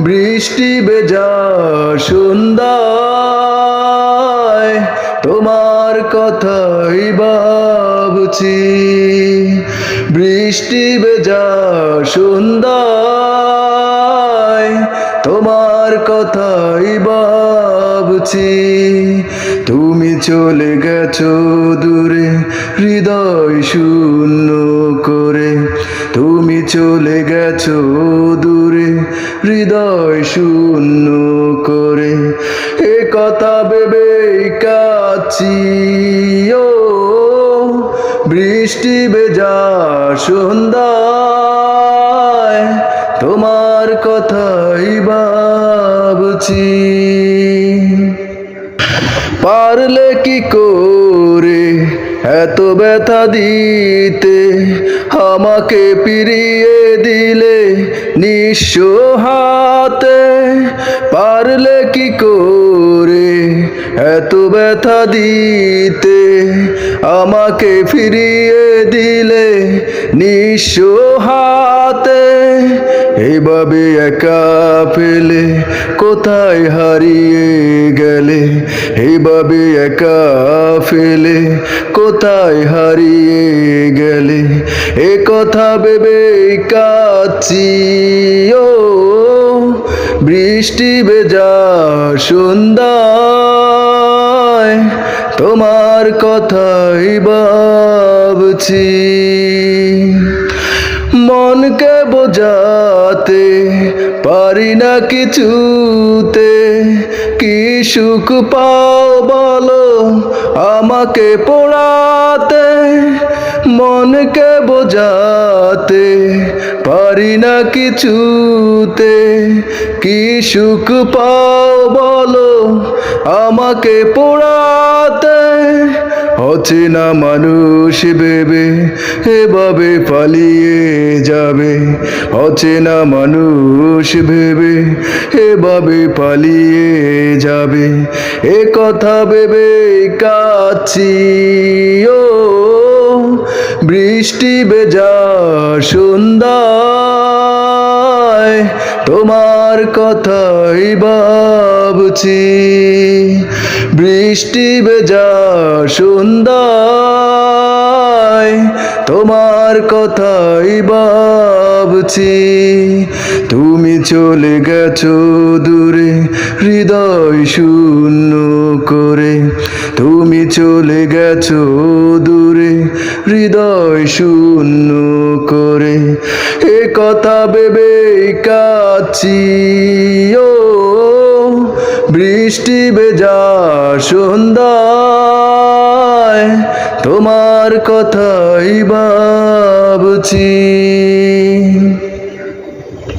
বৃষ্টি বেজা সন্ধ্যায়, তোমার কথাই ভাবছি। বৃষ্টি বেজা সন্ধ্যায়, তোমার কথাই ভাবছি। তুমি চলে গেছো দূরে, হৃদয় শূন্য করে। তুমি চলে গেছো শূন্য করে এ কথা ভেবে কাছি ও, বৃষ্টি বেজা সন্ধ্যায় তোমার কথাই ভাবছি। পারলে কি করে এত ব্যথা দিতে আমাকে পিরিয়ে দিলে? নিঃস্ব হাতে পারলে কি করে? এত ব্যথা দিতে আমাকে ফিরিয়ে দিলে নিঃসহাতে হাতে এইভাবে একা ফেলে কোথায় হারিয়ে গেলে? এইভাবে একা ফেলে কোথায় হারিয়ে গেলে? এ কথা ভেবে কাছি ও বৃষ্টি বেজা সন্ধ্যায়। তোমার কথাই ভাবছি। মনকে বোঝাতে পারি না কিছুতে। কি সুখ পাও বলো আমাকে পোড়াতে, মনকে বোঝাতে পারি না কিছুতে। কি সুখ পাও বলো আমাকে পোড়াতে হচ্ছে না মানুষ ভেবে, এভাবে পালিয়ে যাবে? হচ্ছে না মানুষ ভেবে, এভাবে পালিয়ে যাবে? এ কথা ভেবে কাছি ও। বৃষ্টি বেজা সন্ধ্যায়, তোমার কথাই ভাবছি। বৃষ্টি বেজা সন্ধ্যায় তোমার কথাই ভাবছি। তুমি চলে গেছো দূরে, হৃদয় শূন্য করে। তুমি চলে গেছো দূরে, হৃদয় শূন্য করে। এ কথা ভেবে কাছি ও বৃষ্টি বেজা সন্ধ্যায় তোমার কথাই ভাবছি।